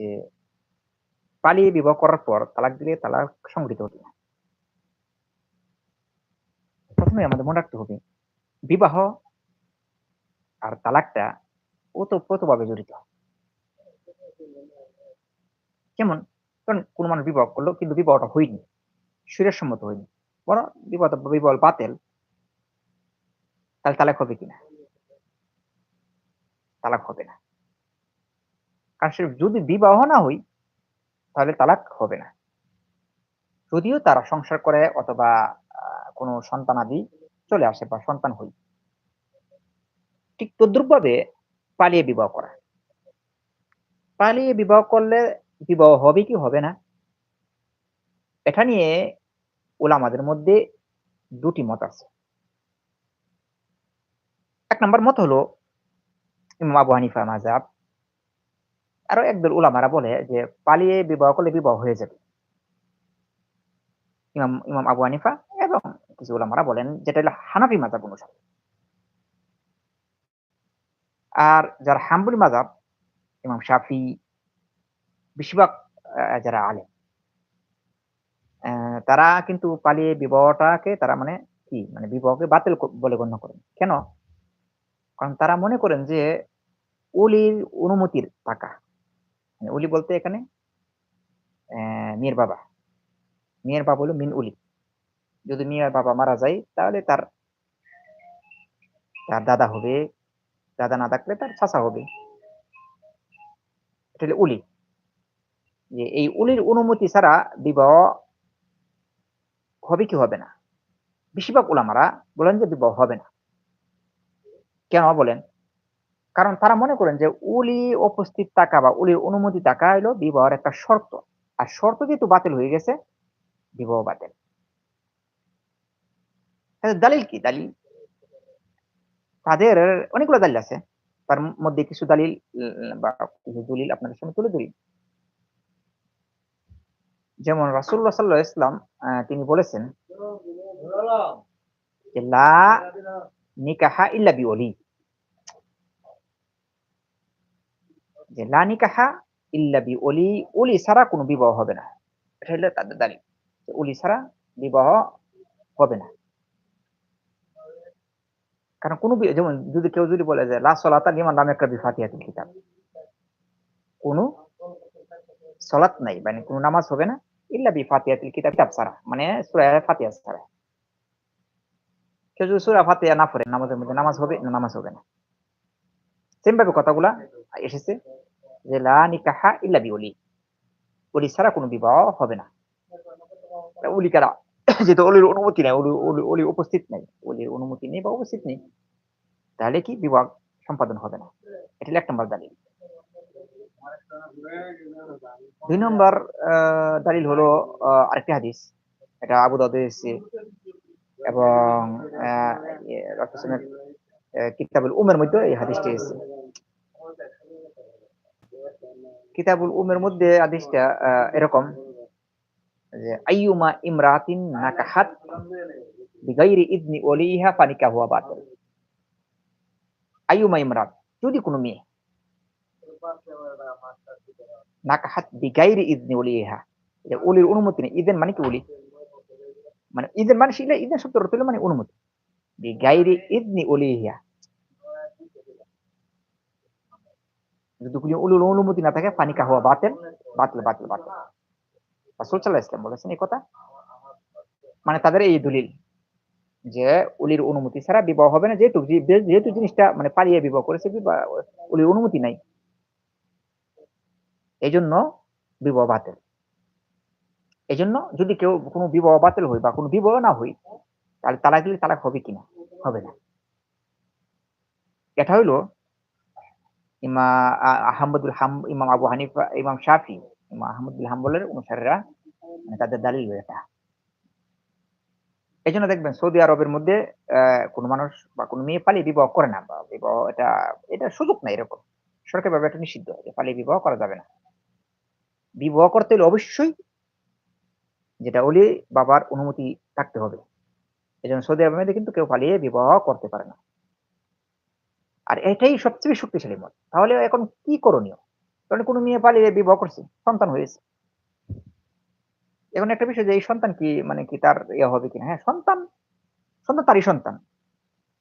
যে পালিয়ে বিবাহ করার পর তালাক দিলে তালাক সংগঠিত হতো প্রথমে আমাদের মনে রাখতে হবে, বিবাহ আর তালাকটা ওতপ্রোতভাবে জড়িত। যেমন কারণ কোন মানুষ বিবাহ করল কিন্তু বিবাহটা হয়নি, সুরের সম্মত হয়নি। বড় বিবাহ বিবাহ বাতেল, তাহলে তালাক হবে কিনা? তালাক হবে না। কারণ যদি বিবাহ না হই, তাহলে তালাক হবে না। যদিও তারা সংসার করে অথবা কোনো সন্তানাদি চলে আসে বা সন্তান হই। ঠিক তদ্রুপভাবে পালিয়ে বিবাহ করা। পালিয়ে বিবাহ করলে বিবাহ হবে কি হবে না? এটা নিয়ে ওলামাদের মধ্যে দুটি মত আছে। এক নম্বর মত হলো আবু হানিফা মাজাব আরও একদল উলামারা বলে যে পালিয়ে বিবাহ করলে বিবাহ হয়ে যাবে। ইমাম ইমাম আবু হানিফা এবং কিছু উলামারা বলেন যেটা হলো হানাফি মাজাব অনুসারে। আর যারা হাম্বুলি মাজাব ইমাম শাফি, বেশিরভাগ যারা আলেম তারা কিন্তু পালিয়ে বিবাহটাকে তারা মানে কি মানে বিবাহকে বাতিল বলে গণ্য করেন। কেন? কারণ তারা মনে করেন যে উলির অনুমতির টাকা। উলি বলতে এখানে মেয়ের বাবা। মেয়ের বাবা হলো মিন উলি। যদি মেয়ের বাবা মারা যায়, তাহলে তার তার দাদা হবে। দাদা না থাকলে তার চাষা হবে। উলি। যে এই উলির অনুমতি ছাড়া বিবাহ হবে কি হবে না? বেশিরভাগ ওলামারা বলেন যে বিবাহ হবে না। কেন বলেন? কারণ তারা মনে করেন যে উলি উপস্থিত টাকা বা উলির অনুমতি টাকা হলো বিবাহের একটা শর্ত। আর শর্ত যেহেতু বাতিল হয়ে গেছে, বিবাহ বাতিল। দালিল কি? দালিল? তাদের অনেকগুলো দালিল আছে। তার মধ্যে কিছু দালিল বা কিছু দলিল আপনাদের সামনে তুলে ধরি। যেমন রাসুল্লাহ সাল্লাহ ইসলাম তিনি বলেছেন লা নিকাহা ইল্লা বিওলি। যে লা নিকাহা ইল্লা বিওলি ওলি ছাড়া কোনো বিবাহ হবে না। এটা হলো তাদের দালিল ওলি ছাড়া বিবাহ হবে না। কারণ কোনো যেমন যদি কেউ যদি বলে যে লা সলাতা লিমান লাম ইয়াকরা বিফাতিহাতিল কিতাব। কোনো সলাত নাই মানে কোনো নামাজ হবে না, ইল্লা বিফাতিহাতিল কিতাব কিতাব ছাড়া মানে সূরা ফাতিহা ছাড়া। কেউ যদি সূরা ফাতিহা না পড়ে, নামাজের মধ্যে নামাজ হবে না, নামাজ হবে না। সেম ভাবে কথাগুলা এসেছে। যে, লা ইল্লা বিওলি ওলি ছাড়া কোনো বিবাহ হবে না। ওলি কারা? যেহেতু অলির অনুমতি নেই অলি উপস্থিত নেই। অলির অনুমতি নেই বা উপস্থিত নেই, তাহলে কি বিবাহ সম্পাদন হবে না? এটা এক নম্বর দালিল। দুই নম্বর দালিল হলো আরেকটি হাদিস। এটা আবু দাউদ এসেছে এবং কিতাবুল উমের মধ্যে এই হাদিসটি এসেছে। কিতাবুল উমের মধ্যে হাদিসটা এরকম। যে, আইয়ুমা ইমরাতিন নাকাহাত বিগাইরি ইদনি ওলিহা ফানিকা হুয়া বাতিল। আইয়ুমা ইমরাত, যদি কোনো মেয়ে নাকাহাত বিগাইরি ইদনি ওলিহা ওলির অনুমতি নেই, ইদেন মানে কি ওলি? মানে ইদেন মানে শিলা ইদেন শব্দ অর্থ মানে অনুমতি। বিগাইরি ইদনি ওলিহা যদি উলুর অনুমতি না থাকে ফানিকা হওয়া বাতিল বাতিল বাতিল বাতিল রাসূল সাল্লাল্লাহু ইসলাম বলেছেন এই কথা মানে তাদের এই দলিল যে উলির অনুমতি ছাড়া বিবাহ হবে না যেহেতু যেহেতু জিনিসটা মানে পালিয়ে বিবাহ করেছে উলির অনুমতি নাই এই জন্য বিবাহ বাতিল এই জন্য যদি কেউ কোনো বিবাহ বাতিল হই বা কোনো বিবাহ না হই তাহলে তালাক দিলে তালাক হবে কিনা হবে না এটা হইল ইমা আহমদুল হাম ইমাম আবু হানিফা, ইমাম শাফি, ইমাম আহমদুল হাম্বলের অনুসারীরা মানে তাদের দালিল এটা এই জন্য দেখবেন সৌদি আরবের মধ্যে কোনো মানুষ বা কোনো মেয়ে পালিয়ে বিবাহ করে না, বা বিবাহ এটা এটা সুযোগ নাই এরকম। সরকারি ভাবে এটা নিষিদ্ধ, যে পালিয়ে বিবাহ করা যাবে না। বিবাহ করতে হলে অবশ্যই যেটা ওলি বাবার অনুমতি থাকতে হবে। এই জন্য সৌদি আরবের মধ্যে কিন্তু কেউ পালিয়ে বিবাহ করতে পারে না। আর এটাই সবচেয়ে শক্তিশালী মত তাহলে এখন কি করণীয়? কারণ কোনো মেয়ে পালিয়ে বিবাহ করছে, সন্তান হয়েছে। এখন একটা বিষয় যে, এই সন্তান কি মানে কি তার ইয়ে হবে কিনা? হ্যাঁ সন্তান সন্তান তারই সন্তান।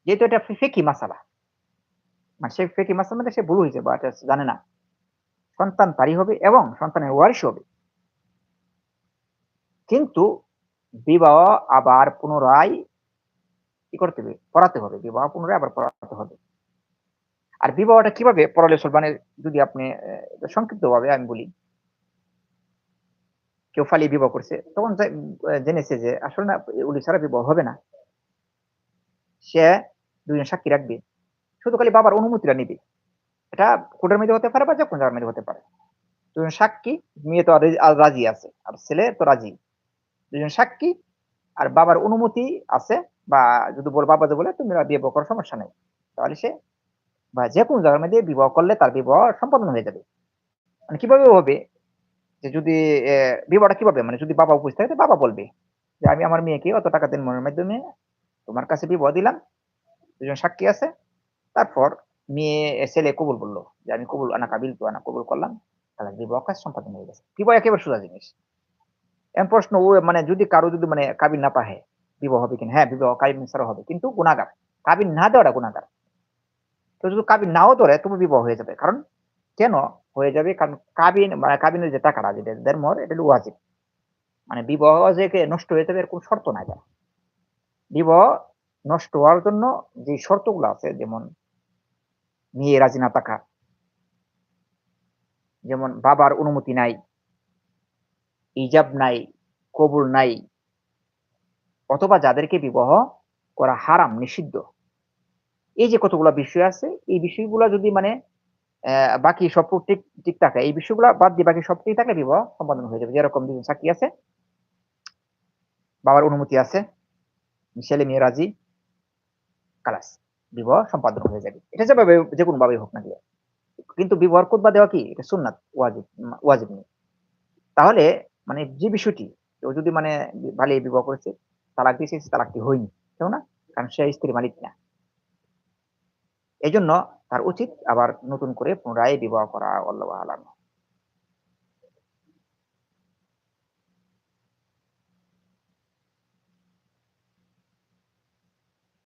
যেহেতু এটা ফেকি মাসালা। মানে সে ফেকি মাসালা মধ্যে সে ভুল হয়েছে বা এটা জানে না। সন্তান তারই হবে এবং সন্তানের ওয়ারিশ হবে। কিন্তু বিবাহ আবার পুনরায় কি করতে হবে? পড়াতে হবে। বিবাহ পুনরায় আবার পড়াতে হবে। আর বিবাহটা কীভাবে পড়ালে মানে যদি আপনি সংক্ষিপ্ত ভাবে আমি বলি, কেউ ফালিয়ে বিবাহ করছে, তখন জেনেছে যে আসলে না উলি ছাড়া বিবাহ হবে না। সে দুজন সাক্ষী রাখবে। শুধু খালি বাবার অনুমতিটা নিবে। এটা কোর্টের মধ্যে হতে পারে বা যে কোনো জায়গার মধ্যে হতে পারে। দুজন সাক্ষী, মেয়ে তো আর রাজি আছে, আর ছেলে তো রাজি। দুজন সাক্ষী, আর বাবার অনুমতি আছে বা যদি বল বাবা যে বলে, তুমি বিবাহ করার সমস্যা নেই। তাহলে সে বা যে কোনো জায়গার মধ্যে বিবাহ করলে তার বিবাহ সম্পাদন হয়ে যাবে। মানে কীভাবে হবে? যে যদি বিবাহটা কীভাবে? মানে যদি বাবা উপস্থিত থাকে বাবা বলবে যে, আমি আমার মেয়েকে অত টাকা দিন মনের মাধ্যমে, তোমার কাছে বিবাহ দিলাম, দুজন সাক্ষী আছে। তারপর মেয়ে ছেলে কবুল বলল যে, আমি কবুল, আনা কাবিল, তো আনা কবুল করলাম, তাহলে বিবাহ কাজ সম্পাদন হয়ে গেছে। বিবাহ একেবারে সোজা জিনিস। এমন প্রশ্ন, ও মানে যদি কারও যদি মানে কাবিল না পাহে, বিবাহ হবে কিনা? হ্যাঁ বিবাহ কাবিল ছাড়া হবে, কিন্তু গুণাগার। কাবিল না দেওয়াটা গুণাগার। তো যদি কাবিন নাও ধরে তবু বিবাহ হয়ে যাবে। কারণ কেন হয়ে যাবে? কারণ কাবিন মানে কাবিনের যে টাকাটা যেটা ধর্মর এটা ওয়াজিব। মানে বিবাহ যে নষ্ট হয়ে যাবে এরকম শর্ত নাই যায় বিবাহ নষ্ট হওয়ার জন্য যে শর্তগুলো আছে, যেমন মেয়ে রাজি না থাকা, যেমন বাবার অনুমতি নাই ইজাব নাই, কবুল নাই, অথবা যাদেরকে বিবাহ করা হারাম, নিষিদ্ধ এই যে কতগুলো বিষয় আছে, এই বিষয়গুলো যদি মানে বাকি সব ঠিক ঠিক থাকে, এই বিষয়গুলো বাদ দিয়ে বাকি সব ঠিক থাকলে বিবাহ সম্পাদন হয়ে যাবে। যেরকম দুজন সাক্ষী আছে, বাবার অনুমতি আছে, ছেলে মেয়ে রাজি কালাস বিবাহ সম্পাদন হয়ে যাবে। এটা যেভাবে যে কোনো ভাবে হোক না দিয়ে কিন্তু বিবাহ কোদবা দেওয়া কি? এটা সুন্নাত, ওয়াজিব ওয়াজিব নেই। তাহলে মানে যে বিষয়টি কেউ যদি মানে ভালো বিবাহ করেছে, তালাক দিয়েছে তালাকটি হয়নি কেউ না কারণ সে স্ত্রী মালিক না। এই জন্য তার উচিত আবার নতুন করে পুনরায় বিবাহ করা আল্লাহ আলাম।